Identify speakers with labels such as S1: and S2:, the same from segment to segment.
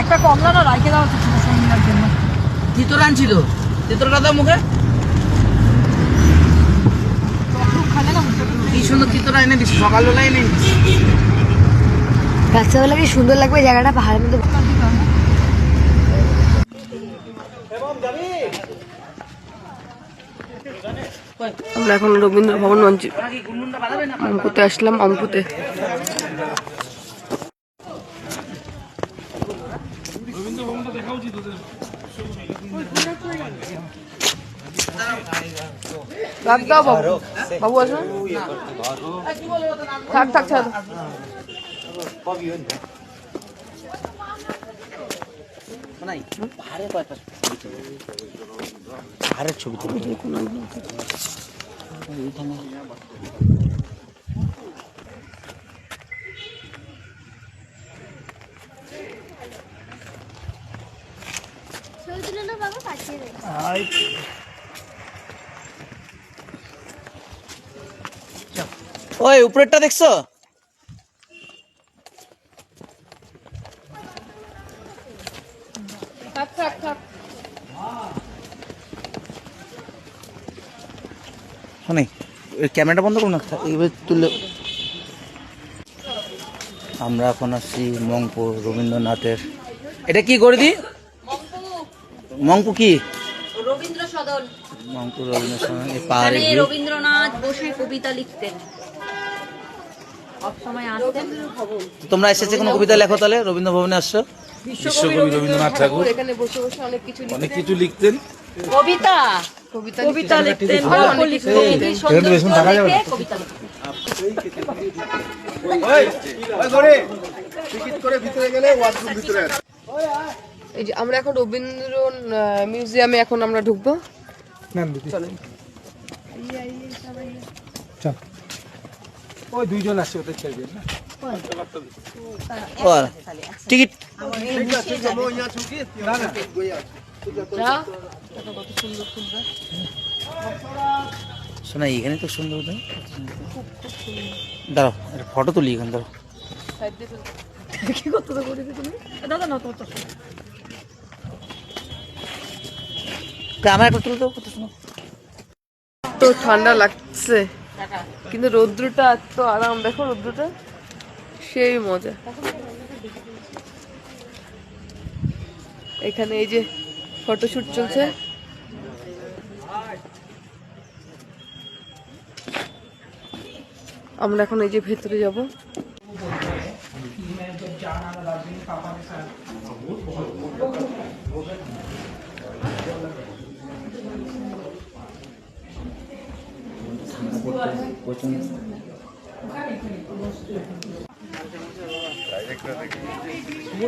S1: একটা কমলা না রাইখে দেওয়া ছিল শর্মিলার জন্য।
S2: তিতর আনছিল। তিতরটা দাও মুখে। কি সুন্দর এনে দিস সকালবেলা এনে দিস
S3: কি সুন্দর লাগবে জায়গাটা পাহাড়ের মধ্যে আমরা এখন রবীন্দ্র ভবন মঞ্চ
S2: নাকি গুনগুনটা
S3: অঙ্কুতে। আসলাম অঙ্কুতে রাখ দাও বাবু বাবু আসো থাক থাক
S2: কয়টা পাহাড়ের ছবি তুলি এইখানে
S4: ছবি তুলে না বাবা পাঠিয়ে দেবে।
S2: ওই উপরেরটা দেখছ?
S3: থাক থাক থাক।
S2: শোনে ক্যামেরাটা বন্ধ করুন না। এইবার তুলে আমরা এখন আসছি মংপুর রবীন্দ্রনাথের এটা কি করে দি? মংপু কি
S5: রবীন্দ্র সদন
S2: মংপুর রবীন্দ্রনাথ এই পাহাড়ে
S5: রবীন্দ্রনাথ বসে কবিতা লিখতেন
S2: তোমরা এসেছে কোনো কবিতা লেখো তাহলে রবীন্দ্র ভবনে আসছো
S3: বিশ্বকবি রবীন্দ্রনাথ ঠাকুর এখানে বসে বসে অনেক কিছু
S6: অনেক কিছু লিখতেন
S5: কবিতা
S3: কবিতা
S5: কবিতা লিখতেন কবিতা লিখতেন।
S3: এই যে আমরা এখন রবীন্দ্র মিউজিয়ামে এখন আমরা ঢুকবো। চলেন
S6: ওই দুইজন আসছে ওদের না?
S2: টিকিট। শোনা এখানে তো সুন্দর তাই? দাঁড়াও একটা ফটো তুলি এখানে দাঁড়াও।
S1: দাদা না
S2: আমার একটা তুলে সুন্দর।
S3: তো ঠান্ডা লাগছে। কিন্তু রৌদ্রটা এত আরাম, দেখো রৌদ্রটা? সেই মজা। এখানে এই যে ফটোশুট চলছে। আমরা এখন এই যে ভেতরে যাব। প্রচণ্ড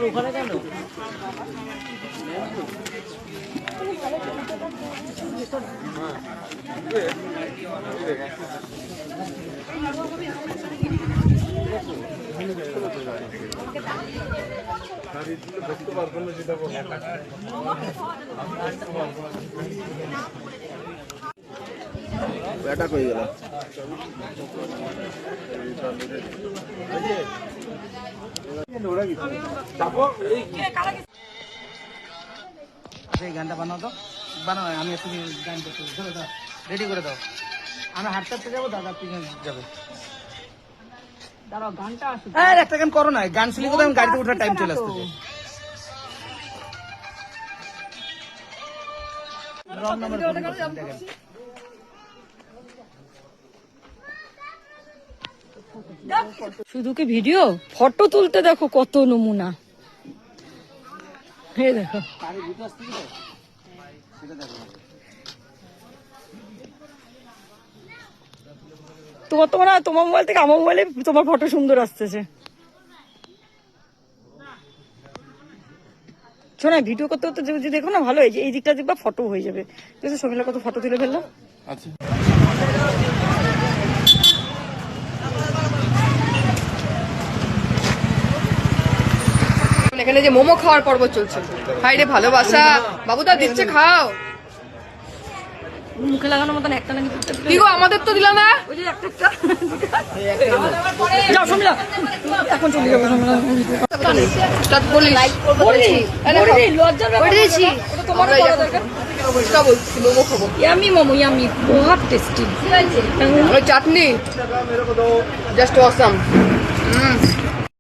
S3: ওখানে কেন এটা কই গেল?
S2: আচ্ছা, এই গানটা বানাও তো। বানাও আমি একটু গান করতে রেডি করে দাও। আমি হাঁটতে হাঁটতে যাব দাদা পিছনে যাবে।
S1: দাঁড়াও গানটা আসুক।
S2: আর একটা গান করো না। গান শুনলে কোথাও আমি গাড়িতে ওঠার টাইম চলে আসতে রং নাম্বার
S1: শুধু কি ভিডিও? ফটো তুলতে দেখো কত নমুনা। এই দেখো। তোমার তোমার তোমার মোবাইল থেকে আমার মোবাইলে তোমার ফটো সুন্দর আসতেছে। শোনা ভিডিও করতে করতে যদি দেখো না, ভালো এই দিকটা দেখবা ফটো হয়ে যাবে। শর্মিলা কত ফটো তুলে ফেললাম
S6: আচ্ছা।
S3: এখানে যে মোমো খাওয়ার পর্ব চলছে। হাই রে ভালোবাসা। বাবুদা দিচ্ছে খাও।
S1: মুখে লাগানোর মতন একটা নাকি
S3: কি গো আমাদের তো দিলা না?
S1: ওই যে একটা একটা যাও এখন চলে যাব
S4: দিয়েছি।
S1: ওটা তোমারও
S3: আমরা
S1: করা
S3: এখন
S1: দরকার।
S3: মোমো খাব।
S1: ইয়ামি মোমো ইয়ামি বহুত টেস্টি
S3: ওই চাটনি। Just awesome